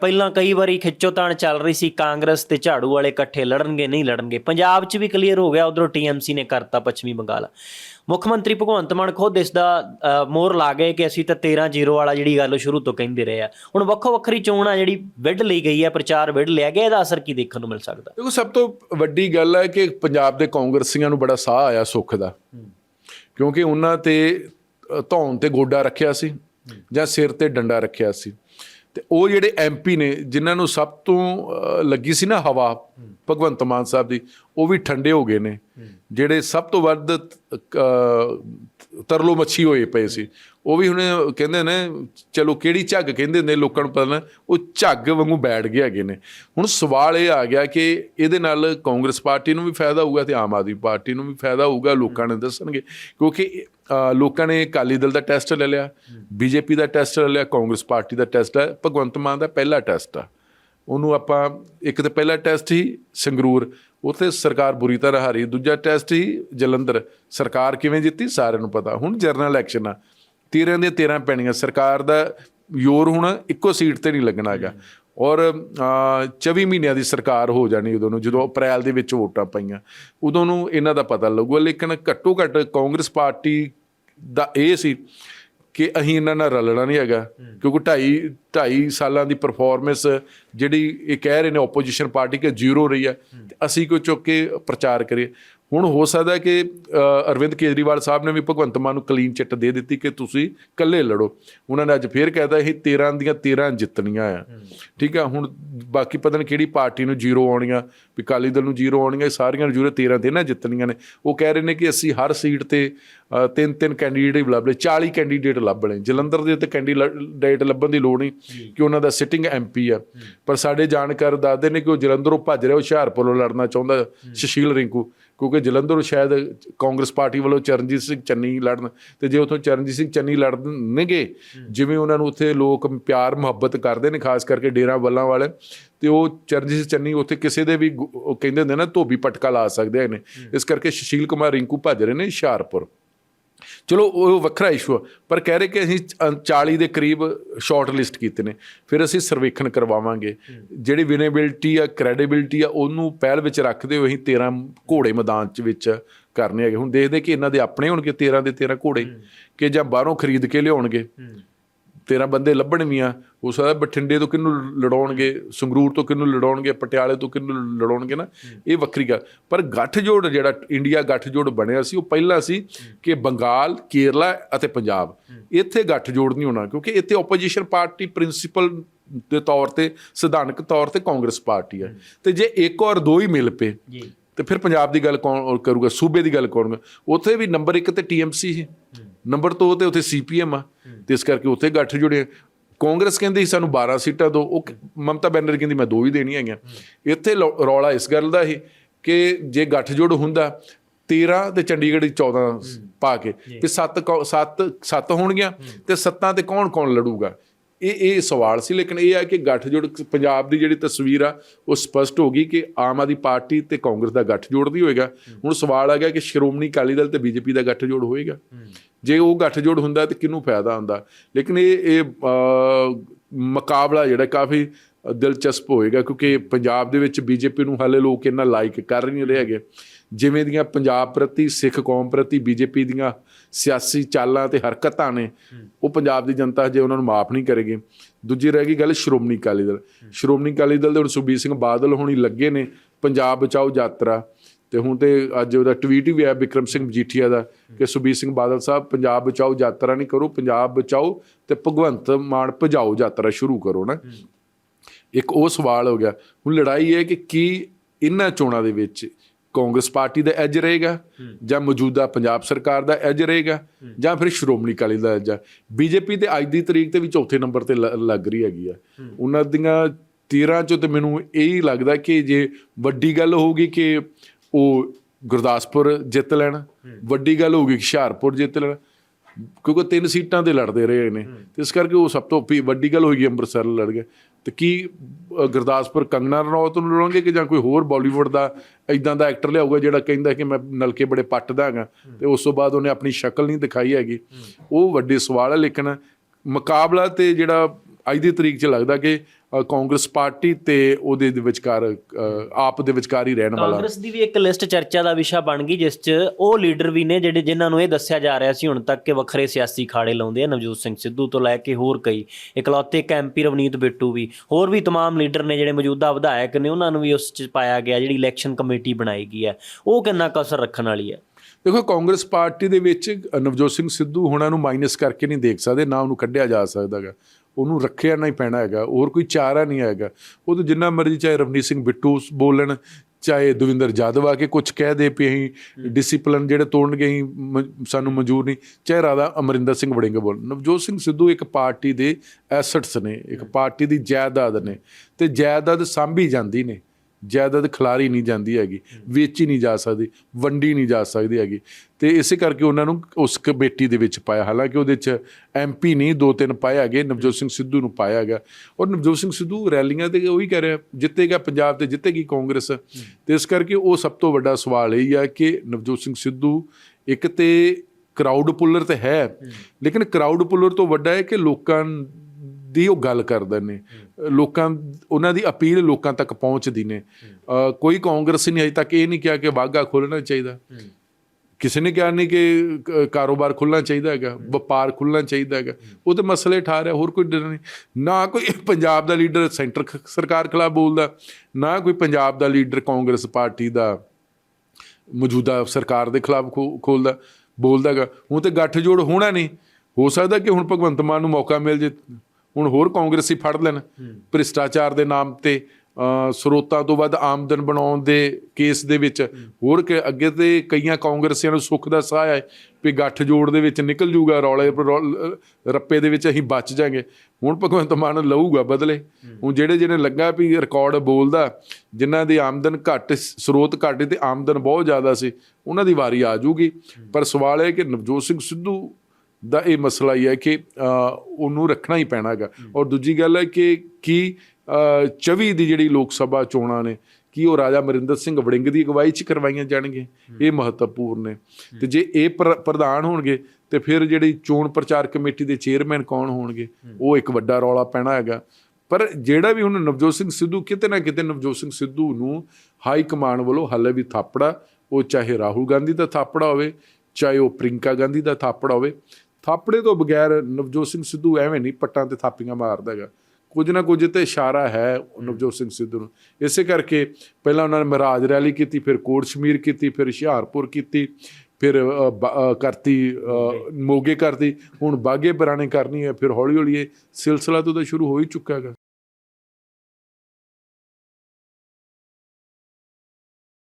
ਪਹਿਲਾਂ ਕਈ ਵਾਰੀ ਖਿੱਚੋਤਾਣ ਚੱਲ ਰਹੀ ਸੀ ਕਾਂਗਰਸ ਤੇ ਝਾੜੂ ਵਾਲੇ ਇਕੱਠੇ ਲੜਨਗੇ ਨਹੀਂ ਲੜਨਗੇ। ਪੰਜਾਬ 'ਚ ਵੀ ਕਲੀਅਰ ਹੋ ਗਿਆ ਉਧਰੋਂ ਟੀਐਮਸੀ ਨੇ ਕਰਤਾ ਪੱਛਮੀ ਬੰਗਾਲ। ਮੁੱਖ ਮੰਤਰੀ ਭਗਵੰਤ ਮਾਨ ਖੁਦ ਇਸ ਦਾ ਮੋਹਰ ਲਾ ਗਏ ਕਿ ਅਸੀਂ ਤਾਂ 13-0 ਵਾਲਾ ਜਿਹੜੀ ਗੱਲ ਸ਼ੁਰੂ ਤੋਂ ਕਹਿੰਦੇ ਰਹੇ ਆ। ਹੁਣ ਵੱਖੋ ਵੱਖਰੀ ਚੋਣ ਆ ਜਿਹੜੀ ਵਿੱਢ ਲਈ ਗਈ ਹੈ ਪ੍ਰਚਾਰ ਵਿੱਢ ਲਿਆ ਗਿਆ ਇਹਦਾ ਅਸਰ ਕੀ ਦੇਖਣ ਨੂੰ ਮਿਲ ਸਕਦਾ? ਦੇਖੋ ਸਭ ਤੋਂ ਵੱਡੀ ਗੱਲ ਹੈ ਕਿ ਪੰਜਾਬ ਦੇ ਕਾਂਗਰਸੀਆਂ ਨੂੰ ਬੜਾ ਸਾਹ ਆਇਆ ਸੁੱਖ ਦਾ। ਕਿਉਂਕਿ ਉਹਨਾਂ ਤੇ ਧੌਣ ਤੇ ਗੋਡਾ ਰੱਖਿਆ ਸੀ ਜਾਂ ਸਿਰ ਤੇ ਡੰਡਾ ਰੱਖਿਆ ਸੀ। ਤੇ ਉਹ ਜਿਹੜੇ ਐਮਪੀ ਨੇ, ਜਿਨ੍ਹਾਂ ਨੂੰ ਸਭ ਤੋਂ ਲੱਗੀ ਸੀ ਨਾ ਹਵਾ, ਭਗਵੰਤ ਮਾਨ ਸਾਹਿਬ ਦੀ, ਉਹ ਵੀ ਠੰਡੇ ਹੋ ਗਏ ਨੇ। ਜਿਹੜੇ ਸਭ ਤੋਂ ਵੱਧ ਤਰਲੋ ਮੱਛੀ ਹੋਏ ਪਏ ਸੀ। ਉਹ ਵੀ ਹੁਣ ਕਹਿੰਦੇ ਨੇ, ਚਲੋ ਕਿਹੜੀ ਝੱਗ ਕਹਿੰਦੇ ਨੇ ਲੋਕਾਂ ਨੂੰ ਪਤਾ ਨਾ, ਉਹ ਝੱਗ ਵਾਂਗੂ ਬੈਠ ਗਏ ਹੈਗੇ ਨੇ। ਹੁਣ ਸਵਾਲ ਇਹ ਆ ਗਿਆ ਕਿ ਇਹਦੇ ਨਾਲ ਕਾਂਗਰਸ ਪਾਰਟੀ ਨੂੰ ਵੀ ਫਾਇਦਾ ਹੋਊਗਾ ਤੇ ਆਮ ਆਦਮੀ ਪਾਰਟੀ ਨੂੰ ਵੀ ਫਾਇਦਾ ਹੋਊਗਾ, ਲੋਕਾਂ ਨੇ ਦੱਸਣਗੇ। ਕਿਉਂਕਿ ਲੋਕਾਂ ਨੇ ਅਕਾਲੀ ਦਲ ਦਾ ਟੈਸਟ ਲੈ ਲਿਆ ਬੀਜੇਪੀ ਦਾ ਟੈਸਟ ਲੈ ਲਿਆ ਕਾਂਗਰਸ ਪਾਰਟੀ ਦਾ ਟੈਸਟ ਹੈ ਭਗਵੰਤ ਮਾਨ ਦਾ ਪਹਿਲਾ ਟੈਸਟ ਆ। ਉਹਨੂੰ ਆਪਾਂ ਇੱਕ ਤਾਂ ਪਹਿਲਾ ਟੈਸਟ ਹੀ ਸੰਗਰੂਰ ਉੱਥੇ ਸਰਕਾਰ ਬੁਰੀ ਤਰ੍ਹਾਂ ਹਾਰੀ ਦੂਜਾ ਟੈਸਟ ਹੀ ਜਲੰਧਰ। ਸਰਕਾਰ ਕਿਵੇਂ ਜਿੱਤੀ ਸਾਰਿਆਂ ਨੂੰ ਪਤਾ। ਹੁਣ ਜਨਰਲ ਇਲੈਕਸ਼ਨ ਆ। 13 ਦੇ 13 ਪੈਣੀਆਂ। ਸਰਕਾਰ ਦਾ ਯੋਰ ਹੁਣ ਇੱਕੋ ਸੀਟ ਤੇ ਨਹੀਂ ਲੱਗਣਾ ਹੈਗਾ। ਔਰ ਅ, 24 ਮਹੀਨਿਆਂ ਦੀ ਸਰਕਾਰ ਹੋ ਜਾਣੀ ਉਦੋਂ ਨੂੰ ਜਦੋਂ ਅਪ੍ਰੈਲ ਦੇ ਵਿੱਚ ਵੋਟਾਂ ਪਈਆਂ। ਉਦੋਂ ਨੂੰ ਇਹਨਾਂ ਦਾ ਪਤਾ ਲੱਗੂਗਾ ਲੇਕਿਨ ਘੱਟੋ ਘੱਟ ਕਾਂਗਰਸ ਪਾਰਟੀ ਦਾ ਇਹ ਸੀ ਕਿ ਅਸੀਂ ਇਹਨਾਂ ਨਾਲ ਰਲਣਾ ਨਹੀਂ ਹੈਗਾ ਕਿਉਂਕਿ ਢਾਈ ਢਾਈ ਸਾਲਾਂ ਦੀ ਪਰਫਾਰਮੈਂਸ ਜਿਹੜੀ ਇਹ ਕਹਿ ਰਹੇ ਨੇ ਆਪੋਜੀਸ਼ਨ ਪਾਰਟੀ ਕਿ ਜ਼ੀਰੋ ਰਹੀ ਹੈ ਤੇ ਅਸੀਂ ਕੋਈ ਚੁੱਕ ਕੇ ਪ੍ਰਚਾਰ ਕਰੀਏ। ਹੁਣ ਹੋ ਸਕਦਾ ਕਿ ਅਰਵਿੰਦ ਕੇਜਰੀਵਾਲ ਸਾਹਿਬ ਨੇ ਵੀ ਭਗਵੰਤ ਮਾਨ ਨੂੰ ਕਲੀਨ ਚਿੱਟ ਦੇ ਦਿੱਤੀ ਕਿ ਤੁਸੀਂ ਇਕੱਲੇ ਲੜੋ। ਉਹਨਾਂ ਨੇ ਅੱਜ ਫੇਰ ਕਹਿਤਾ ਇਹ 13 ਦੀਆਂ 13 ਜਿੱਤਣੀਆਂ ਆ। ਠੀਕ ਆ ਹੁਣ ਬਾਕੀ ਪਤਾ ਨਹੀਂ ਕਿਹੜੀ ਪਾਰਟੀ ਨੂੰ ਜ਼ੀਰੋ ਆਉਣੀਆਂ ਵੀ ਅਕਾਲੀ ਦਲ ਨੂੰ ਜ਼ੀਰੋ ਆਉਣੀਆਂ ਇਹ ਸਾਰੀਆਂ ਨੂੰ ਜ਼ੀਰੋ 13 ਤੇ ਨਾ ਜਿੱਤਣੀਆਂ ਨੇ। ਉਹ ਕਹਿ ਰਹੇ ਨੇ ਕਿ ਅਸੀਂ ਹਰ ਸੀਟ ਤੇ ਤਿੰਨ ਤਿੰਨ ਕੈਂਡੀਡੇਟ ਲੱਭ ਲਏ 40 ਕੈਂਡੀਡੇਟ ਲੱਭ ਲਏ। ਜਲੰਧਰ ਦੇ ਉੱਤੇ ਕੈਂਡੀਡੇਟ ਲੱਭਣ ਦੀ ਲੋੜ ਨਹੀਂ ਕਿ ਉਹਨਾਂ ਦਾ ਸਿਟਿੰਗ ਐਮਪੀ ਆ। ਪਰ ਸਾਡੇ ਜਾਣਕਾਰ ਦੱਸਦੇ ਨੇ ਕਿ ਉਹ ਜਲੰਧਰੋਂ ਭੱਜ ਰਿਹਾ ਹੁਸ਼ਿਆਰਪੁਰੋਂ ਲੜਨਾ ਚਾਹੁੰਦਾ ਸੁਸ਼ੀਲ ਰਿੰਕੂ ਕਿਉਂਕਿ ਜਲੰਧਰੋਂ ਸ਼ਾਇਦ ਕਾਂਗਰਸ ਪਾਰਟੀ ਵੱਲੋਂ ਚਰਨਜੀਤ ਸਿੰਘ ਚੰਨੀ ਲੜਨ ਤੇ ਜੇ ਉਥੋਂ ਚਰਨਜੀਤ ਸਿੰਘ ਚੰਨੀ ਲੜਨਗੇ ਜਿਵੇਂ ਉਹਨਾਂ ਨੂੰ ਉੱਥੇ ਲੋਕ ਪਿਆਰ ਮੁਹੱਬਤ ਕਰਦੇ ਨੇ ਖਾਸ ਕਰਕੇ ਡੇਰਾ ਵੱਲਾਂ ਵਾਲੇ ਤੇ ਉਹ ਚਰਨਜੀਤ ਸਿੰਘ ਚੰਨੀ ਉੱਥੇ ਕਿਸੇ ਦੇ ਵੀ ਕਹਿੰਦੇ ਹੁੰਦੇ ਨਾ ਧੋਬੀ ਪਟਕਾ ਲਾ ਸਕਦੇ ਨੇ। ਇਸ ਕਰਕੇ ਸੁਸ਼ੀਲ ਕੁਮਾਰ ਰਿੰਕੂ ਭੱਜ ਰਹੇ ਨੇ ਹੁਸ਼ਿਆਰਪੁਰ। ਚਲੋ ਉਹ ਵੱਖਰਾ ਇਸ਼ੂ ਆ ਪਰ ਕਹਿ ਰਹੇ ਕਿ ਅਸੀਂ ਅ, 40 ਦੇ ਕਰੀਬ ਸ਼ਾਰਟ ਲਿਸਟ ਕੀਤੇ ਨੇ। ਫਿਰ ਅਸੀਂ ਸਰਵੇਖਣ ਕਰਵਾਵਾਂਗੇ। ਜਿਹੜੀ ਵਿਨੇਬਿਲਟੀ ਆ ਕ੍ਰੈਡੀਬਿਲਟੀ ਆ ਉਹਨੂੰ ਪਹਿਲ ਵਿੱਚ ਰੱਖਦੇ ਹੋਏ ਅਸੀਂ 13 ਘੋੜੇ ਮੈਦਾਨ ਚ ਵਿੱਚ ਕਰਨੇ ਹੈਗੇ। ਹੁਣ ਦੇਖਦੇ ਕਿ ਇਹਨਾਂ ਦੇ ਆਪਣੇ ਹੋਣਗੇ 13 ਦੇ 13 ਘੋੜੇ ਕਿ ਜਾਂ ਬਾਹਰੋਂ ਖਰੀਦ ਕੇ ਲਿਆਉਣਗੇ। 13 ਬੰਦੇ ਲੱਭਣ ਵੀ ਆ ਹੋ ਸਕਦਾ ਬਠਿੰਡੇ ਤੋਂ ਕਿਹਨੂੰ ਲੜਾਉਣਗੇ ਸੰਗਰੂਰ ਤੋਂ ਕਿਹਨੂੰ ਲੜਾਉਣਗੇ ਪਟਿਆਲੇ ਤੋਂ ਕਿਹਨੂੰ ਲੜਾਉਣਗੇ ਨਾ ਇਹ ਵੱਖਰੀ ਗੱਲ। ਪਰ ਗੱਠਜੋੜ ਜਿਹੜਾ ਇੰਡੀਆ ਗੱਠਜੋੜ ਬਣਿਆ ਸੀ ਉਹ ਪਹਿਲਾਂ ਸੀ ਕਿ ਬੰਗਾਲ ਕੇਰਲਾ ਅਤੇ ਪੰਜਾਬ। ਇੱਥੇ ਗੱਠਜੋੜ ਨਹੀਂ ਹੋਣਾ ਕਿਉਂਕਿ ਇੱਥੇ ਆਪੋਜੀਸ਼ਨ ਪਾਰਟੀ ਪ੍ਰਿੰਸੀਪਲ ਦੇ ਤੌਰ ਤੇ ਸਿਧਾਂਤਕ ਤੌਰ ਤੇ ਕਾਂਗਰਸ ਪਾਰਟੀ ਹੈ ਤੇ ਜੇ ਇੱਕ ਔਰ ਦੋ ਹੀ ਮਿਲ ਪਏ ਜੀ। ਤੇ ਫਿਰ ਪੰਜਾਬ ਦੀ ਗੱਲ ਕੌਣ ਕਰੂਗਾ ਸੂਬੇ ਦੀ ਗੱਲ ਕੌਣ ਕਰੂਗਾ? ਉੱਥੇ ਵੀ ਨੰਬਰ 1 ਤੇ ਟੀਐਮਸੀ ਸੀ। ਨੰਬਰ 2 ਤੇ ਉੱਥੇ ਸੀਪੀਐਮ ਆ। ਤੇ ਇਸ ਕਰਕੇ ਉੱਥੇ ਗੱਠ ਜੁੜੇ ਕਾਂਗਰਸ ਕਹਿੰਦੀ ਸਾਨੂੰ 12 ਸੀਟਾਂ ਦੋ ਉਹ ਮਮਤਾ ਬੈਨਰਜੀ ਕਹਿੰਦੀ ਮੈਂ ਦੋ ਹੀ ਦੇਣੀਆਂ ਹੈਗੀਆਂ। ਇੱਥੇ ਰੌਲਾ ਇਸ ਗੱਲ ਦਾ ਸੀ ਕਿ ਜੇ ਗੱਠ ਜੋੜ ਹੁੰਦਾ 13 ਤੇ ਚੰਡੀਗੜ੍ਹ ਦੀ 14 ਪਾ ਕੇ ਤੇ 7 7 7 ਹੋਣਗੀਆਂ ਤੇ ਸੱਤਾਂ ਤੇ ਕੌਣ ਕੌਣ ਲੜੂਗਾ? ਇਹ ਇਹ ਸਵਾਲ ਸੀ ਲੇਕਿਨ ਇਹ ਹੈ ਕਿ ਗੱਠਜੋੜ ਪੰਜਾਬ ਦੀ ਜਿਹੜੀ ਤਸਵੀਰ ਆ ਉਹ ਸਪਸ਼ਟ ਹੋ ਗਈ ਕਿ ਆਮ ਆਦਮੀ ਪਾਰਟੀ ਤੇ ਕਾਂਗਰਸ ਦਾ ਗੱਠਜੋੜ ਨਹੀਂ ਹੋਏਗਾ। ਹੁਣ ਸਵਾਲ ਆ ਗਿਆ ਕਿ ਸ਼੍ਰੋਮਣੀ ਅਕਾਲੀ ਦਲ ਤੇ ਬੀਜੇਪੀ ਦਾ ਗੱਠਜੋੜ ਹੋਏਗਾ। ਜੇ ਉਹ ਗੱਠਜੋੜ ਹੁੰਦਾ ਤੇ ਕਿਹਨੂੰ ਫਾਇਦਾ ਹੁੰਦਾ? ਲੇਕਿਨ ਇਹ ਇਹ ਮੁਕਾਬਲਾ ਜਿਹੜਾ ਕਾਫੀ ਦਿਲਚਸਪ ਹੋਏਗਾ ਕਿਉਂਕਿ ਪੰਜਾਬ ਦੇ ਵਿੱਚ ਬੀਜੇਪੀ ਨੂੰ ਹਾਲੇ ਲੋਕ ਇੰਨਾ ਲਾਈਕ ਕਰ ਨਹੀਂ ਰਹੇ ਹੈਗੇ। ਜਿਵੇਂ ਦੀਆਂ ਪੰਜਾਬ ਪ੍ਰਤੀ ਸਿੱਖ ਕੌਮ ਪ੍ਰਤੀ ਬੀਜੇਪੀ ਦੀਆਂ ਸਿਆਸੀ ਚਾਲਾਂ ਤੇ ਹਰਕਤਾਂ ਨੇ ਉਹ ਪੰਜਾਬ ਦੀ ਜਨਤਾ ਹਜੇ ਉਹਨਾਂ ਨੂੰ ਮਾਫ ਨਹੀਂ ਕਰੇਗੀ। ਦੂਜੀ ਰਹਿ ਗਈ ਗੱਲ ਸ਼੍ਰੋਮਣੀ ਅਕਾਲੀ ਦਲ। ਸ਼੍ਰੋਮਣੀ ਅਕਾਲੀ ਦਲ ਦੇ ਹੁਣ ਸੁਖਬੀਰ ਸਿੰਘ ਬਾਦਲ ਹੋਣੀ ਲੱਗੇ ਨੇ ਪੰਜਾਬ ਬਚਾਓ ਯਾਤਰਾ। ਤੇ ਹੁਣ ਤੇ ਅੱਜ ਉਹਦਾ ਟਵੀਟ ਵੀ ਆਇਆ ਵਿਕਰਮ ਸਿੰਘ ਮਜੀਠੀਆ ਦਾ ਕਿ ਸੁਖਬੀਰ ਸਿੰਘ ਬਾਦਲ ਸਾਹਿਬ ਪੰਜਾਬ ਬਚਾਓ ਯਾਤਰਾ ਨਹੀਂ ਕਰੋ ਪੰਜਾਬ ਬਚਾਓ ਤੇ ਭਗਵੰਤ ਮਾਨ ਭਜਾਓ ਯਾਤਰਾ ਸ਼ੁਰੂ ਕਰੋ ਨਾ। ਇੱਕ ਉਹ ਸਵਾਲ ਹੋ ਗਿਆ ਹੁਣ ਲੜਾਈ ਹੈ ਕਿ ਕੀ ਇਹਨਾਂ ਚੋਣਾਂ ਦੇ ਵਿੱਚ ਕਾਂਗਰਸ ਪਾਰਟੀ ਦਾ ਐਜ ਰਹੇਗਾ ਜਾਂ ਮੌਜੂਦਾ ਪੰਜਾਬ ਸਰਕਾਰ ਦਾ ਐਜ ਰਹੇਗਾ ਜਾਂ ਫਿਰ ਸ਼੍ਰੋਮਣੀ ਅਕਾਲੀ ਦਾ ਐਜ ਆ? ਬੀਜੇਪੀ ਤੇ ਅੱਜ ਦੀ ਤਰੀਕ ਤੇ ਵੀ ਚੌਥੇ ਨੰਬਰ ਤੇ ਲੱਗ ਰਹੀ ਹੈਗੀ ਆ। ਉਹਨਾਂ ਦੀਆਂ 13 ਚੋਂ ਤੇ ਮੈਨੂੰ ਇਹ ਹੀ ਲੱਗਦਾ ਕਿ ਜੇ ਵੱਡੀ ਗੱਲ ਹੋਊਗੀ ਕਿ ਉਹ ਗੁਰਦਾਸਪੁਰ ਜਿੱਤ ਲੈਣ ਵੱਡੀ ਗੱਲ ਹੋਊਗੀ ਕਿ ਹੁਸ਼ਿਆਰਪੁਰ ਜਿੱਤ ਲੈਣ ਕਿਉਂਕਿ ਤਿੰਨ ਸੀਟਾਂ ਤੇ ਲੜਦੇ ਰਹੇ ਨੇ। ਇਸ ਕਰਕੇ ਉਹ ਸਭ ਤੋਂ ਵੱਡੀ ਗੱਲ ਹੋਏਗੀ ਅੰਮ੍ਰਿਤਸਰ ਲੜ ਗਏ। ਤੇ ਕੀ ਗੁਰਦਾਸਪੁਰ ਕੰਗਨਾ ਰਣੌਤ ਨੂੰ ਲੜੋਗੇ ਕਿ ਜਾਂ ਕੋਈ ਹੋਰ ਬਾਲੀਵੁੱਡ ਦਾ ਇਦਾਂ ਦਾ ਐਕਟਰ ਲਿਆਊਗਾ ਜਿਹੜਾ ਕਹਿੰਦਾ ਕਿ ਮੈਂ ਨਲਕੇ ਬੜੇ ਪੱਟਦਾ ਹੈਗਾ ਤੇ ਉਸ ਤੋਂ ਬਾਅਦ ਉਹਨੇ ਆਪਣੀ ਸ਼ਕਲ ਨਹੀਂ ਦਿਖਾਈ ਹੈਗੀ। ਉਹ ਵੱਡੇ ਸਵਾਲ ਹੈ ਲੇਕਿਨ ਮੁਕਾਬਲਾ ਤੇ ਜਿਹੜਾ ਅੱਜ ਦੀ ਤਰੀਕ 'ਚ ਲੱਗਦਾ ਕਿ ਕਾਂਗਰਸ ਪਾਰਟੀ ਤੇ ਉਹਦੇ ਦੇ ਵਿਚਕਾਰ ਅ, ਆਪ ਦੇ ਵਿਚਕਾਰ ਹੀ ਰਹਿਣ ਵਾਲਾ ਕਾਂਗਰਸ ਦੀ ਵੀ ਇੱਕ ਲਿਸਟ ਚਰਚਾ ਦਾ ਵਿਸ਼ਾ ਬਣ ਗਈ ਜਿਸ 'ਚ ਉਹ ਲੀਡਰ ਵੀ ਨੇ ਜਿਹੜੇ ਜਿਨ੍ਹਾਂ ਨੂੰ ਇਹ ਦੱਸਿਆ ਜਾ ਰਿਹਾ ਸੀ ਹੁਣ ਤੱਕ ਕਿ ਵੱਖਰੇ ਸਿਆਸੀ ਖਾੜੇ ਲਾਉਂਦੇ ਆ ਨਵਜੋਤ ਸਿੰਘ ਸਿੱਧੂ ਤੋਂ ਲੈ ਕੇ ਹੋਰ ਕਈ ਇਕਲੌਤੇ ਇੱਕ ਐਮਪੀ ਰਵਨੀਤ ਬਿੱਟੂ ਵੀ ਹੋਰ ਵੀ तमाम ਲੀਡਰ ਨੇ ਜਿਹੜੇ ਮੌਜੂਦਾ ਵਿਧਾਇਕ ਨੇ ਉਹਨਾਂ ਨੂੰ ਵੀ ਉਸ 'ਚ ਪਾਇਆ ਗਿਆ ਜਿਹੜੀ ਇਲੈਕਸ਼ਨ ਕਮੇਟੀ ਬਣਾਈ ਗਈ ਹੈ ਉਹ ਕਿੰਨਾ ਕਸਰ ਰੱਖਣ ਵਾਲੀ ਹੈ ਦੇਖੋ ਕਾਂਗਰਸ ਪਾਰਟੀ ਦੇ ਵਿੱਚ ਨਵਜੋਤ ਸਿੰਘ ਸਿੱਧੂ ਹੁਣਾਂ ਨੂੰ ਮਾਈਨਸ ਕਰਕੇ ਨਹੀਂ ਦੇਖ ਸਕਦੇ ਨਾ ਉਹਨੂੰ ਕੱਢਿਆ ਜਾ ਸਕਦਾਗਾ ਉਹਨੂੰ ਰੱਖਿਆ ਨਹੀਂ ਪੈਣਾ ਹੈਗਾ ਹੋਰ ਕੋਈ ਚਾਰਾ ਨਹੀਂ ਹੈਗਾ। ਉਹ ਤਾਂ ਜਿੰਨਾ ਮਰਜ਼ੀ ਚਾਹੇ ਰਵਨੀਤ ਸਿੰਘ ਬਿੱਟੂ ਬੋਲਣ ਚਾਹੇ ਦਵਿੰਦਰ ਜਾਦਵ ਆ ਕੇ ਕੁਝ ਕਹਿ ਦੇ ਵੀ ਅਸੀਂ ਡਿਸਪਲਿਨ ਜਿਹੜੇ ਤੋੜਨਗੇ ਅਸੀਂ ਸਾਨੂੰ ਮਨਜ਼ੂਰ ਨਹੀਂ। ਚਾਹੇ ਰਾਦਾ ਅਮਰਿੰਦਰ ਸਿੰਘ ਵੜਿੰਗ ਬੋਲ ਨਵਜੋਤ ਸਿੰਘ ਸਿੱਧੂ ਇੱਕ ਪਾਰਟੀ ਦੇ ਐਸੈਟਸ ਨੇ ਇੱਕ ਪਾਰਟੀ ਦੀ ਜਾਇਦਾਦ ਨੇ ਤੇ ਜਾਇਦਾਦ ਸਾਂਭੀ ਜਾਂਦੀ ਨੇ। ਜਾਇਦਾਦ ਖਿਲਾਰੀ ਨਹੀਂ ਜਾਂਦੀ ਹੈਗੀ, ਵੇਚੀ ਨਹੀਂ ਜਾ ਸਕਦੀ, ਵੰਡੀ ਨਹੀਂ ਜਾ ਸਕਦੀ ਹੈਗੀ। ਤੇ ਇਸੇ ਕਰਕੇ ਉਹਨਾਂ ਨੂੰ ਉਸ ਕਮੇਟੀ ਦੇ ਵਿੱਚ ਪਾਇਆ। ਹਾਲਾਂਕਿ ਉਹਦੇ ਚ ਐਮਪੀ ਨਹੀਂ, ਦੋ ਤਿੰਨ ਪਾਏ ਹੈਗੇ, ਨਵਜੋਤ ਸਿੰਘ ਸਿੱਧੂ ਨੂੰ ਪਾਇਆ ਹੈਗਾ। ਔਰ ਨਵਜੋਤ ਸਿੰਘ ਸਿੱਧੂ ਰੈਲੀਆਂ ਤੇ ਉਹੀ ਕਹਿ ਰਿਹਾ, ਜਿੱਤੇਗਾ ਪੰਜਾਬ ਤੇ ਜਿੱਤੇਗੀ ਕਾਂਗਰਸ। ਤੇ ਇਸ ਕਰਕੇ ਉਹ ਸਭ ਤੋਂ ਵੱਡਾ ਸਵਾਲ ਇਹ ਹੀ ਆ ਕਿ ਨਵਜੋਤ ਸਿੰਘ ਸਿੱਧੂ ਇੱਕ ਤੇ ਕਰਾਊਡ ਪੁੱਲਰ ਤੇ ਹੈ, ਲੇਕਿਨ ਕਰਾਊਡ ਪੁੱਲਰ ਤੋਂ ਵੱਡਾ ਹੈ ਕਿ ਲੋਕਾਂ ਦੀ ਉਹ ਗੱਲ ਕਰਦੇ ਨੇ। ਲੋਕਾਂ ਉਹਨਾਂ ਦੀ ਅਪੀਲ ਲੋਕਾਂ ਤੱਕ ਪਹੁੰਚਦੀ ਨੇ। ਕੋਈ ਕਾਂਗਰਸੀ ਨਹੀਂ ਅਜੇ ਤੱਕ ਇਹ ਨਹੀਂ ਕਿਹਾ ਕਿ ਵਾਗਾ ਖੋਲਣਾ ਚਾਹੀਦਾ। ਕਿਸੇ ਨੇ ਕਿਹਾ ਨਹੀਂ ਕਿ ਕਾਰੋਬਾਰ ਖੁੱਲਣਾ ਚਾਹੀਦਾ ਹੈਗਾ ਵਪਾਰ ਖੁੱਲਣਾ ਚਾਹੀਦਾ ਹੈਗਾ। ਉਹ ਤੇ ਮਸਲੇ ਠਾ ਰਿਹਾ ਹੋਰ ਕੋਈ ਡਰ ਨਹੀਂ। ਨਾ ਕੋਈ ਪੰਜਾਬ ਦਾ ਲੀਡਰ ਸੈਂਟਰ ਸਰਕਾਰ ਖਿਲਾਫ ਬੋਲਦਾ ਨਾ ਕੋਈ ਪੰਜਾਬ ਦਾ ਲੀਡਰ ਕਾਂਗਰਸ ਪਾਰਟੀ ਦਾ ਮੌਜੂਦਾ ਸਰਕਾਰ ਦੇ ਖਿਲਾਫ ਖੋਲਦਾ ਬੋਲਦਾਗਾ ਹੁਣ ਤੇ ਗੱਠਜੋੜ ਹੋਣਾ ਨਹੀਂ। ਹੋ ਸਕਦਾ ਕਿ ਹੁਣ ਭਗਵੰਤ ਮਾਨ ਨੂੰ ਮੌਕਾ ਮਿਲ ਜੇ। ਹੁਣ ਹੋਰ ਕਾਂਗਰਸੀ ਫੜ ਲੈਣ। ਭ੍ਰਿਸ਼ਟਾਚਾਰ ਦੇ ਨਾਮ ਤੇ ਸਰੋਤਾਂ ਤੋਂ ਵੱਧ ਆਮਦਨ ਬਣਾਉਣ ਦੇ ਕੇਸ ਦੇ ਵਿੱਚ ਹੋਰ ਕਿ ਅੱਗੇ ਤੇ ਕਈਆਂ ਕਾਂਗਰਸੀਆਂ ਨੂੰ ਸੁੱਖ ਦਾ ਸਾਹ ਹੈ ਵੀ ਗੱਠਜੋੜ ਦੇ ਵਿੱਚ ਨਿਕਲ ਜੂਗਾ ਰੌਲੇ ਰੌਲ- ਰੱਪੇ ਦੇ ਵਿੱਚ ਅਸੀਂ ਬਚ ਜਾਾਂਗੇ। ਹੁਣ ਭਗਵੰਤ ਮਾਨ ਲਊਗਾ ਬਦਲੇ। ਹੁਣ ਜਿਹੜੇ ਜਿਹੜੇ ਲੱਗਾ ਵੀ ਰਿਕਾਰਡ ਬੋਲਦਾ ਜਿਨ੍ਹਾਂ ਦੀ ਆਮਦਨ ਘੱਟ ਸਰੋਤ ਘੱਟ ਤੇ ਆਮਦਨ ਬਹੁਤ ਜ਼ਿਆਦਾ ਸੀ ਉਹਨਾਂ ਦੀ ਵਾਰੀ ਆ ਜੂਗੀ। ਪਰ ਸਵਾਲ ਹੈ ਕਿ ਨਵਜੋਤ ਸਿੰਘ ਸਿੱਧੂ ਦਾ ਇਹ ਮਸਲਾ ਹੀ ਹੈ ਕਿ ਉਹਨੂੰ ਰੱਖਣਾ ਹੀ ਪੈਣਾ ਹੈਗਾ। ਔਰ ਦੂਜੀ ਗੱਲ ਹੈ ਕਿ ਕੀ ਅ, 24 ਦੀ ਜਿਹੜੀ ਲੋਕ ਸਭਾ ਚੋਣਾਂ ਨੇ ਕੀ ਉਹ ਰਾਜਾ ਮਰਿੰਦਰ ਸਿੰਘ ਵੜਿੰਗ ਦੀ ਅਗਵਾਈ 'ਚ ਕਰਵਾਈਆਂ ਜਾਣਗੀਆਂ? ਇਹ ਮਹੱਤਵਪੂਰਨ ਨੇ। ਤੇ ਜੇ ਇਹ ਪ੍ਰ- ਪ੍ਰਧਾਨ ਹੋਣਗੇ ਤੇ ਫਿਰ ਜਿਹੜੀ ਚੋਣ ਪ੍ਰਚਾਰ ਕਮੇਟੀ ਦੇ ਚੇਅਰਮੈਨ ਕੌਣ ਹੋਣਗੇ? ਉਹ ਇੱਕ ਵੱਡਾ ਰੌਲਾ ਪੈਣਾ ਹੈਗਾ। ਪਰ ਜਿਹੜਾ ਵੀ ਹੁਣ ਨਵਜੋਤ ਸਿੰਘ ਸਿੱਧੂ ਕਿਤੇ ਨਾ ਕਿਤੇ ਨਵਜੋਤ ਸਿੰਘ ਸਿੱਧੂ ਨੂੰ ਹਾਈ ਕਮਾਂਡ ਵੱਲੋਂ ਹਾਲੇ ਵੀ ਥਾਪੜਾ ਉਹ ਚਾਹੇ ਰਾਹੁਲ ਗਾਂਧੀ ਦਾ ਥਾਪੜਾ ਹੋਵੇ ਚਾਹੇ ਉਹ ਪ੍ਰਿੰਕਾ ਗਾਂਧੀ ਦਾ ਥਾਪੜਾ ਹੋਵੇ ਥਾਪੜੇ ਤੋਂ ਬਗੈਰ ਨਵਜੋਤ ਸਿੰਘ ਸਿੱਧੂ ਐਵੇਂ ਨਹੀਂ ਪੱਟਾਂ ਤੇ ਥਾਪੀਆਂ ਮਾਰਦਾ ਹੈਗਾ। ਕੁਝ ਨਾ ਕੁਝ ਤੇ ਇਸ਼ਾਰਾ ਹੈ ਨਵਜੋਤ ਸਿੰਘ ਸਿੱਧੂ ਨੂੰ। ਇਸੇ ਕਰਕੇ ਪਹਿਲਾਂ ਉਹਨਾਂ ਨੇ ਮਹਾਰਾਜ ਰੈਲੀ ਕੀਤੀ ਫਿਰ ਕੋਟ ਸ਼ਮੀਰ ਕੀਤੀ ਫਿਰ ਹੁਸ਼ਿਆਰਪੁਰ ਕੀਤੀ ਫਿਰ ਅ, ਕਰਤੀ ਮੋਗੇ ਕਰਤੀ। ਹੁਣ ਬਾਗੇ ਬਰਾਣੇ ਕਰਨੀ ਹੈ ਫਿਰ ਹੌਲੀ ਹੌਲੀ ਇਹ ਸਿਲਸਿਲਾ ਤੋਂ ਤਾਂ ਸ਼ੁਰੂ ਹੋ ਹੀ ਚੁੱਕਾ ਹੈਗਾ।